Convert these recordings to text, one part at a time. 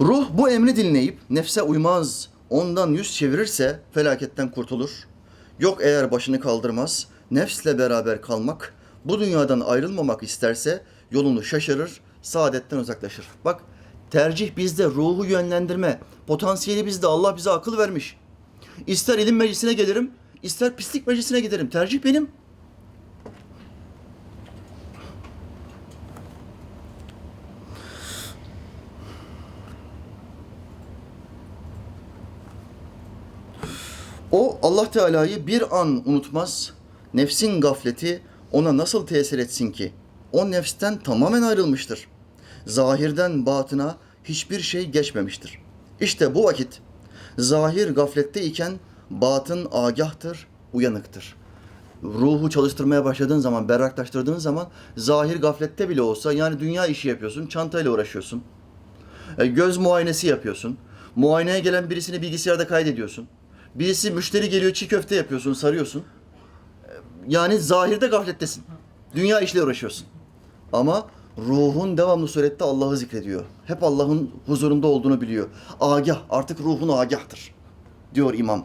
Ruh bu emri dinleyip nefse uymaz, ondan yüz çevirirse felaketten kurtulur. Yok eğer başını kaldırmaz, nefsle beraber kalmak, bu dünyadan ayrılmamak isterse yolunu şaşırır, saadetten uzaklaşır. Bak tercih bizde, ruhu yönlendirme, potansiyeli bizde. Allah bize akıl vermiş. İster ilim meclisine gelirim, ister pislik meclisine giderim. Tercih benim. O Allah Teala'yı bir an unutmaz. Nefsin gafleti ona nasıl tesir etsin ki? O nefsten tamamen ayrılmıştır. Zahirden batına hiçbir şey geçmemiştir. İşte bu vakit zahir gaflette iken batın agahtır, uyanıktır. Ruhu çalıştırmaya başladığın zaman, berraklaştırdığın zaman zahir gaflette bile olsa yani dünya işi yapıyorsun, çantayla uğraşıyorsun. E, göz muayenesi yapıyorsun. Muayeneye gelen birisini bilgisayarda kaydediyorsun. Birisi müşteri geliyor çiğ köfte yapıyorsun, sarıyorsun. Yani zahirde gaflettesin. Dünya işle uğraşıyorsun. Ama ruhun devamlı surette Allah'ı zikrediyor. Hep Allah'ın huzurunda olduğunu biliyor. Agah, artık ruhun agahtır. Diyor imam.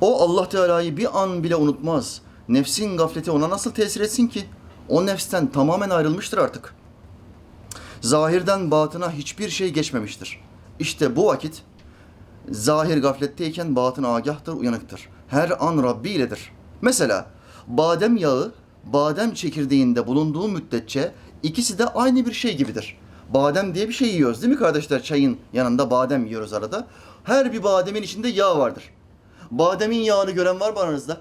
O Allah Teala'yı bir an bile unutmaz. Nefsin gafleti ona nasıl tesir etsin ki? O nefsten tamamen ayrılmıştır artık. Zahirden batına hiçbir şey geçmemiştir. İşte bu vakit zahir gafletteyken batın agahtır, uyanıktır. Her an Rabbi iledir. Mesela badem yağı badem çekirdeğinde bulunduğu müddetçe ikisi de aynı bir şey gibidir. Badem diye bir şey yiyoruz değil mi kardeşler? Çayın yanında badem yiyoruz arada. Her bir bademin içinde yağ vardır. Bademin yağını gören var mı aranızda?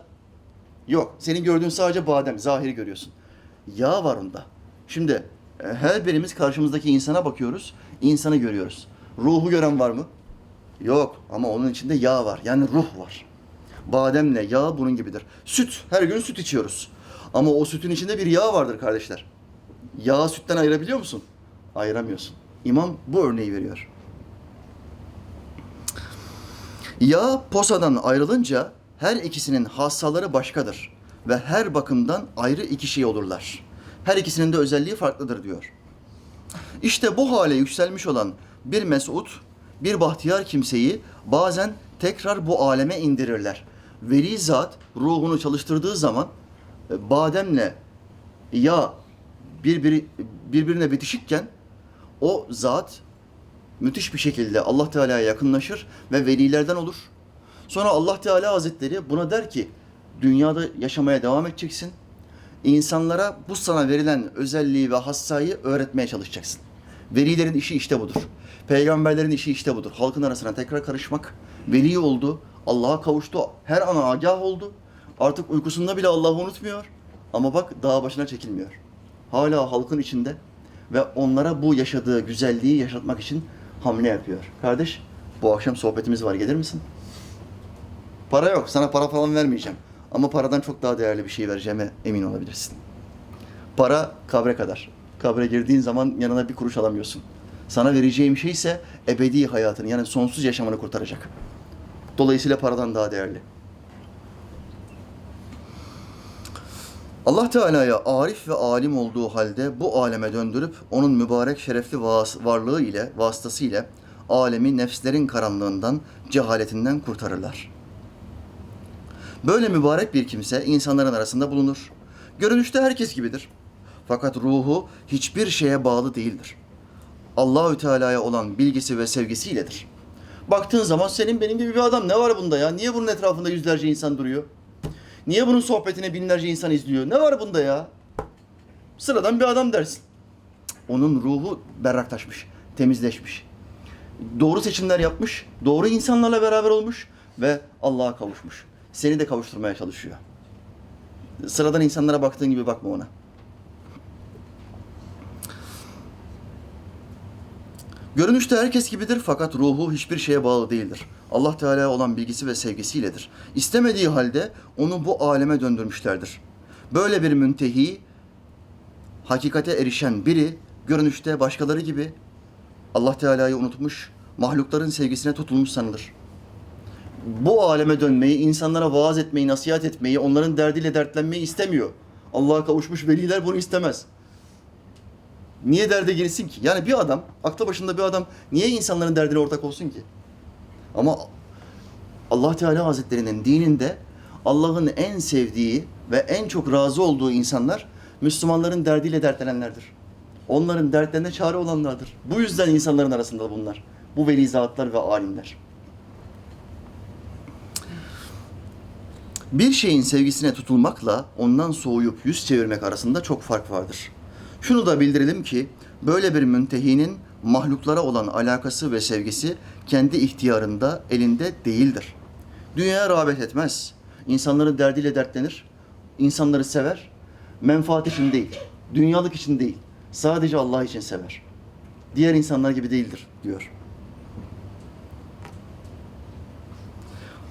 Yok. Senin gördüğün sadece badem. Zahiri görüyorsun. Yağ var onda. Şimdi e, her birimiz karşımızdaki insana bakıyoruz. insanı görüyoruz. Ruhu gören var mı? Yok. Ama onun içinde yağ var. Yani ruh var. Bademle yağ bunun gibidir. Süt. Her gün süt içiyoruz. Ama o sütün içinde bir yağ vardır kardeşler. Yağı sütten ayırabiliyor musun? Ayıramıyorsun. İmam bu örneği veriyor. Yağ posadan ayrılınca her ikisinin hassaları başkadır ve her bakımdan ayrı iki şey olurlar. Her ikisinin de özelliği farklıdır diyor. İşte bu hale yükselmiş olan bir mesut, bir bahtiyar kimseyi bazen tekrar bu aleme indirirler. Veli zat ruhunu çalıştırdığı zaman e, bademle yağ birbiri, birbirine bitişikken o zat müthiş bir şekilde Allah Teala'ya yakınlaşır ve velilerden olur. Sonra Allah Teala Hazretleri buna der ki dünyada yaşamaya devam edeceksin. İnsanlara bu sana verilen özelliği ve hassayı öğretmeye çalışacaksın. Velilerin işi işte budur. Peygamberlerin işi işte budur. Halkın arasına tekrar karışmak. Veli oldu. Allah'a kavuştu. Her an agah oldu. Artık uykusunda bile Allah'ı unutmuyor. Ama bak dağ başına çekilmiyor. Hala halkın içinde ve onlara bu yaşadığı güzelliği yaşatmak için hamle yapıyor. Kardeş, bu akşam sohbetimiz var. Gelir misin? Para yok. Sana para falan vermeyeceğim. Ama paradan çok daha değerli bir şey vereceğime emin olabilirsin. Para kabre kadar. Kabre girdiğin zaman yanına bir kuruş alamıyorsun. Sana vereceğim şey ise ebedi hayatını yani sonsuz yaşamını kurtaracak. Dolayısıyla paradan daha değerli. Allah Teala'ya arif ve alim olduğu halde bu aleme döndürüp onun mübarek şerefli varlığı ile vasıtası ile alemi nefslerin karanlığından, cehaletinden kurtarırlar. Böyle mübarek bir kimse insanların arasında bulunur. Görünüşte herkes gibidir. Fakat ruhu hiçbir şeye bağlı değildir. Allahü Teala'ya olan bilgisi ve sevgisiyledir. Baktığın zaman senin benim gibi bir adam ne var bunda ya? Niye bunun etrafında yüzlerce insan duruyor? Niye bunun sohbetini binlerce insan izliyor? Ne var bunda ya? Sıradan bir adam dersin. Onun ruhu berraktaşmış, temizleşmiş. Doğru seçimler yapmış, doğru insanlarla beraber olmuş ve Allah'a kavuşmuş. Seni de kavuşturmaya çalışıyor. Sıradan insanlara baktığın gibi bakma ona. Görünüşte herkes gibidir fakat ruhu hiçbir şeye bağlı değildir. Allah Teala'ya olan bilgisi ve sevgisiyledir. İstemediği halde onu bu aleme döndürmüşlerdir. Böyle bir müntehi, hakikate erişen biri görünüşte başkaları gibi Allah Teala'yı unutmuş, mahlukların sevgisine tutulmuş sanılır. Bu aleme dönmeyi, insanlara vaaz etmeyi, nasihat etmeyi, onların derdiyle dertlenmeyi istemiyor. Allah'a kavuşmuş veliler bunu istemez. Niye derde girsin ki? Yani bir adam, aklı başında bir adam niye insanların derdine ortak olsun ki? Ama Allah Teala Hazretlerinin dininde Allah'ın en sevdiği ve en çok razı olduğu insanlar Müslümanların derdiyle dertlenenlerdir. Onların dertlerine çare olanlardır. Bu yüzden insanların arasında bunlar. Bu veli zatlar ve alimler. Bir şeyin sevgisine tutulmakla ondan soğuyup yüz çevirmek arasında çok fark vardır. Şunu da bildirelim ki böyle bir müntehinin mahluklara olan alakası ve sevgisi kendi ihtiyarında, elinde değildir. Dünyaya rağbet etmez. İnsanların derdiyle dertlenir. insanları sever. Menfaat için değil, dünyalık için değil. Sadece Allah için sever. Diğer insanlar gibi değildir diyor.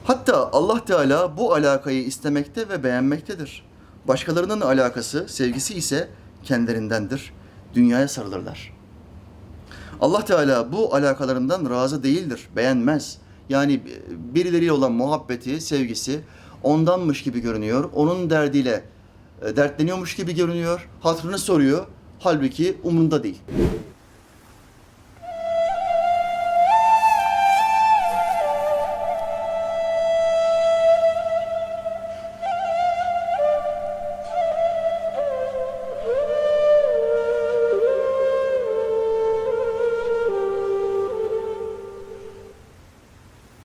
Hatta Allah Teala bu alakayı istemekte ve beğenmektedir. Başkalarının alakası, sevgisi ise kendilerindendir. Dünyaya sarılırlar. Allah Teala bu alakalarından razı değildir, beğenmez. Yani birileriyle olan muhabbeti, sevgisi ondanmış gibi görünüyor. Onun derdiyle e, dertleniyormuş gibi görünüyor. Hatrını soruyor. Halbuki umrunda değil.